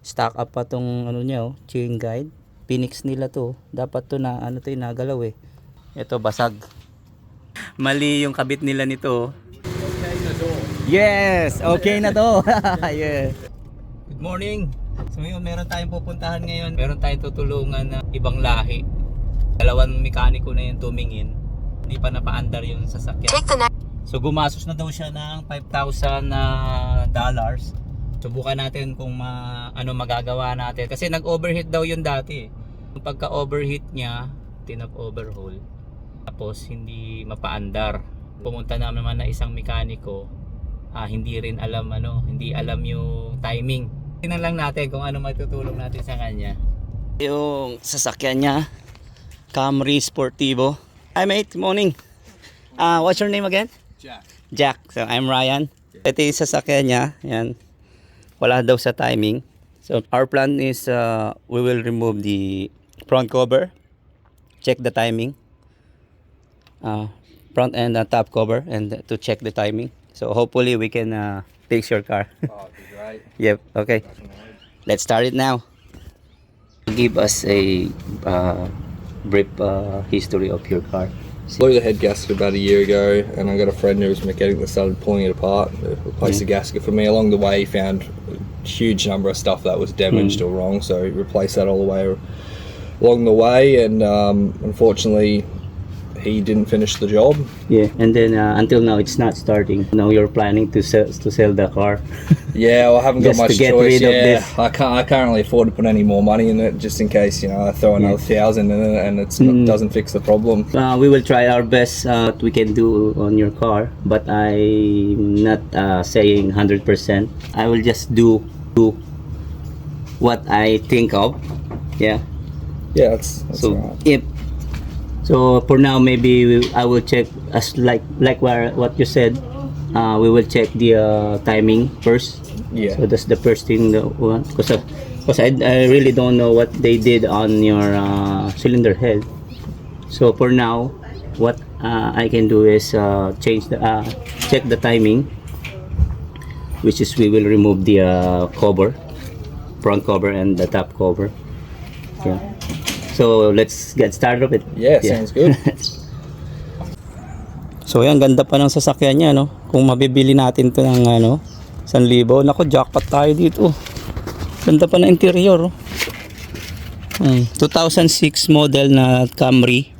stock up pa tong ano niya oh, chain guide. Phoenix nila to. Dapat to na ano to yung nagalaw eh. Ito basag. Mali yung kabit nila nito. oh. Yes, okay na to. yeah. Good morning. So yun, meron tayong pupuntahan ngayon. Meron tayong tutulungan na ibang lahi. Dalawang mekaniko na yung tumingin. Hindi pa napaandar yung sasakyan. Take the next. So gumasos na daw siya ng 5,000 na dollars. Subukan natin kung ma, ano magagawa natin. Kasi nag-overheat daw yun dati. Yung pagka-overheat niya, tinag-overhaul. Tapos hindi mapaandar. Pumunta naman na isang mekaniko. Ah, hindi rin alam ano, hindi alam yung timing. Tingnan lang natin kung ano matutulong natin sa kanya. Yung sasakyan niya, Camry Sportivo. Hi mate, morning. Ah, what's your name again? Jack. Jack. So, I'm Ryan. Ito yung sasakyan niya. Yan. Wala daw sa timing. So, our plan is uh, we will remove the front cover. Check the timing. Uh, front and uh, top cover and to check the timing. So, hopefully we can uh, fix your car. Oh, great. yep. Okay. Let's start it now. Give us a uh, brief uh, history of your car. Blew the head gasket about a year ago, and I got a friend who was mechanic that started pulling it apart, uh, replaced replace the mm. gasket for me. Along the way, he found a huge number of stuff that was damaged mm. or wrong, so he replaced that all the way along the way, and um, unfortunately, he didn't finish the job. Yeah, and then uh, until now it's not starting. Now you're planning to sell to sell the car. Yeah, well, I haven't got much get choice. rid of yeah, this. I can't. I can't really afford to put any more money in it, just in case you know I throw another thousand in it and it's Mm. doesn't fix the problem. Uh, we will try our best uh, what we can do on your car, but I'm not uh, saying 100%. I will just do do what I think of. Yeah. Yeah, that's, that's so right. if so for now maybe we, I will check as like like where, what you said. Uh, we will check the uh, timing first. Yeah. So that's the first thing that because because I, I really don't know what they did on your uh, cylinder head. So for now, what uh, I can do is uh, change the uh, check the timing, which is we will remove the uh, cover, front cover and the top cover. Yeah. So let's get started with it. Yeah, sounds good. So yan, ganda pa ng sasakyan niya, no? Kung mabibili natin to ng ano, 1,000. Nako, jackpot tayo dito. Ganda pa ng interior, oh. Hmm, 2006 model na Camry.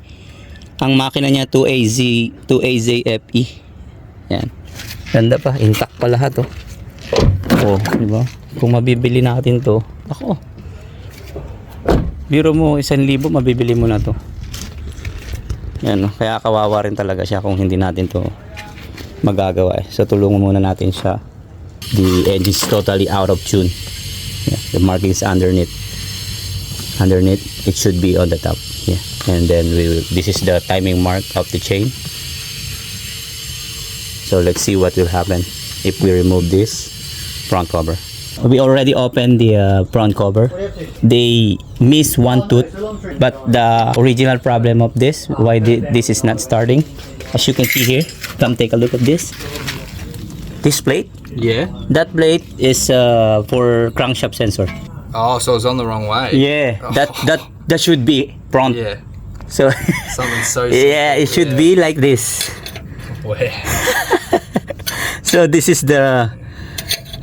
Ang makina niya 2AZ, 2AZ FE. Yan. Ganda pa, intact pa lahat, oh. Oh, di ba? Kung mabibili natin to, ako. Biro mo 1,000, mabibili mo na to. Yan, kaya kawawa rin talaga siya kung hindi natin to magagawa eh. So tulungan muna natin siya. The engine is totally out of tune. Yeah, the markings underneath. Underneath, it should be on the top. Yeah. And then we will, this is the timing mark of the chain. So let's see what will happen if we remove this front cover. We already opened the uh, front cover. They missed one tooth, but the original problem of this, why thi- this is not starting, as you can see here, come take a look at this. This plate, Yeah. that plate is uh, for crankshaft sensor. Oh, so it's on the wrong way. Yeah, that that that should be front. Yeah. So Something so. yeah, it should be like this. So this is the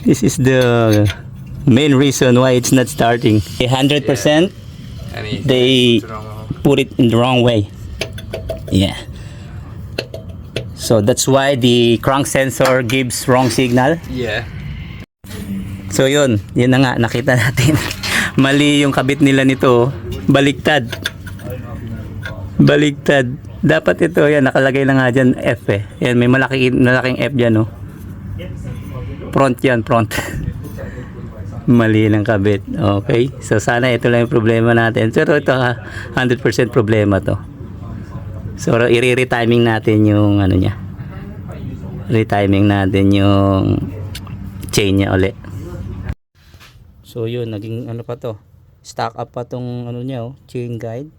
this is the main reason why it's not starting. A hundred percent And he they put it in the wrong way. Yeah. So that's why the crank sensor gives wrong signal. Yeah. So yun, yun na nga nakita natin. Mali yung kabit nila nito, baliktad. Baliktad. Dapat ito, yan nakalagay na nga diyan F eh. Yan may malaki malaking F diyan oh. Front yan, front. Mali ng kabit. Okay. So sana ito lang yung problema natin. Pero ito ha, 100% problema to. So i-retiming natin yung ano niya. Retiming natin yung chain niya uli. So yun, naging ano pa to. Stock up pa tong ano niya oh, chain guide.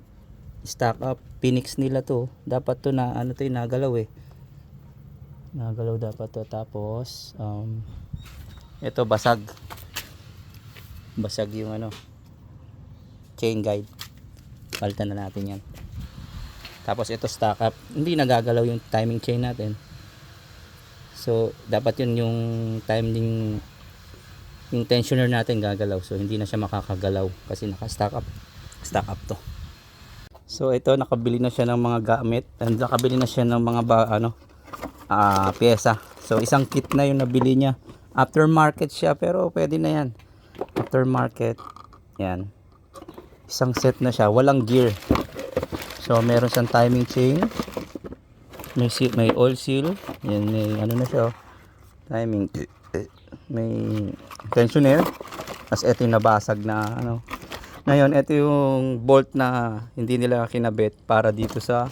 Stock up. Phoenix nila to. Dapat to na ano to yung nagalaw eh. Nagalaw dapat to. Tapos um ito basag. basag yung ano chain guide. Palitan na natin yan. Tapos ito stock up. Hindi nagagalaw yung timing chain natin. So dapat yun yung timing yung tensioner natin gagalaw. So hindi na siya makakagalaw kasi naka stock up. Stock up to. So ito nakabili na siya ng mga gamit. And nakabili na siya ng mga ba, ano ah pyesa. So isang kit na yung nabili niya aftermarket siya pero pwede na yan. Aftermarket yan. Isang set na siya walang gear. So meron siyang timing chain. May seal, may oil seal. Yan may ano na siya oh. timing. May tensioner. As ito yung nabasag na ano. Ngayon ito yung bolt na hindi nila kinabit para dito sa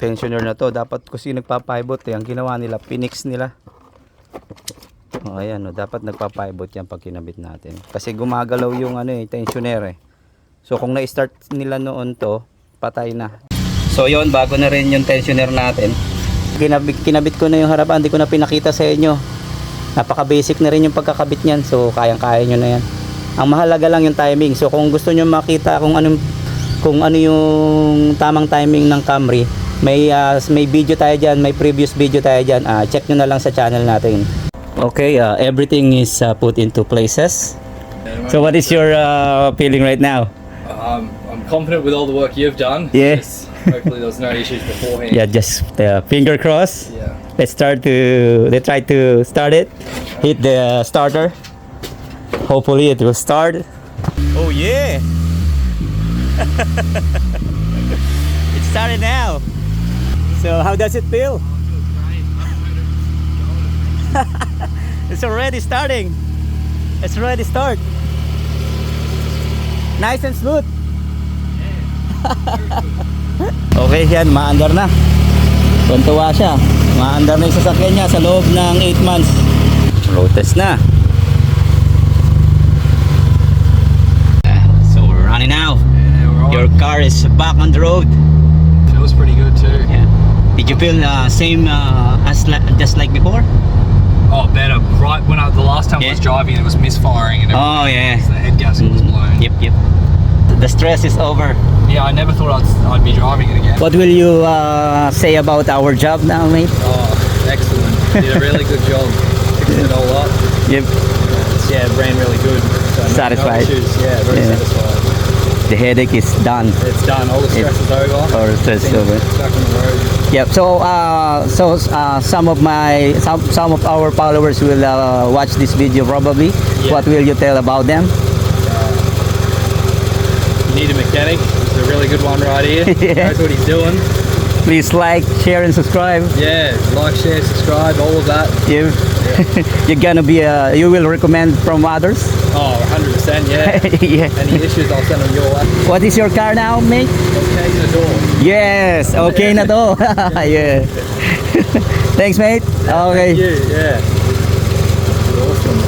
tensioner na to. Dapat kasi nagpa-pivot eh. Ang ginawa nila pinix nila oh, ayan oh, dapat nagpa-pivot yan pag kinabit natin. Kasi gumagalaw yung ano eh tensioner eh. So kung na-start nila noon to patay na. So yon bago na rin yung tensioner natin. Kinabit, kinabit ko na yung harapan hindi ko na pinakita sa inyo. Napaka basic na rin yung pagkakabit niyan so kayang kaya nyo na yan. Ang mahalaga lang yung timing. So kung gusto nyo makita kung anong kung ano yung tamang timing ng Camry may ah, may video tayo diyan may previous video tayo diyan Ah, check nyo na lang sa channel natin okay uh, everything is uh, put into places. So what is your uh, feeling right now? Um, I'm confident with all the work you've done. Yes. Hopefully there's no issues beforehand. yeah just uh, finger cross Yeah. let's start to let's try to start it. Hit the starter. Hopefully it will start. Oh yeah. It started now. So how does it feel it's already starting it's already start nice and smooth okay yan maandar na Tuntua siya. Maandar na yung sasakyan niya sa loob ng 8 months. Road test na. So we're running now. Yeah. Your car is back on the road. Feels pretty good too. Yeah. Did you feel uh, same uh, as just like before? Oh, better. Right when I, the last time I was driving, it was misfiring and everything. Oh yeah. The head gasket was blown. Yep, yep. The stress is over. Yeah, I never thought I'd, I'd be driving it again. What will you uh, say about our job now, mate? Oh, excellent. Did a really good job. Fixed it all up. Yep. Yeah, it ran really good. So Satisfied? No. Yeah, very Yeah. satisfied. The headache is done. It's done. All the stress is over. All the stress is over. Back on the road. Yep. So, uh, so uh, some of my some some of our followers will uh, watch this video probably. Yeah. What will you tell about them? You need a mechanic. He's a really good one right here. Yeah. Knows what he's doing. Please like, share, and subscribe. Yeah, like, share, subscribe, all of that. You, you're gonna be uh, you will recommend from others. Oh, 100%, yeah. yeah. Any issues, I'll send them your way. What is your car now, mate? Okay, the door. Yes. Okay na to. yeah. Thanks, mate. Okay. Thank you, yeah. Awesome.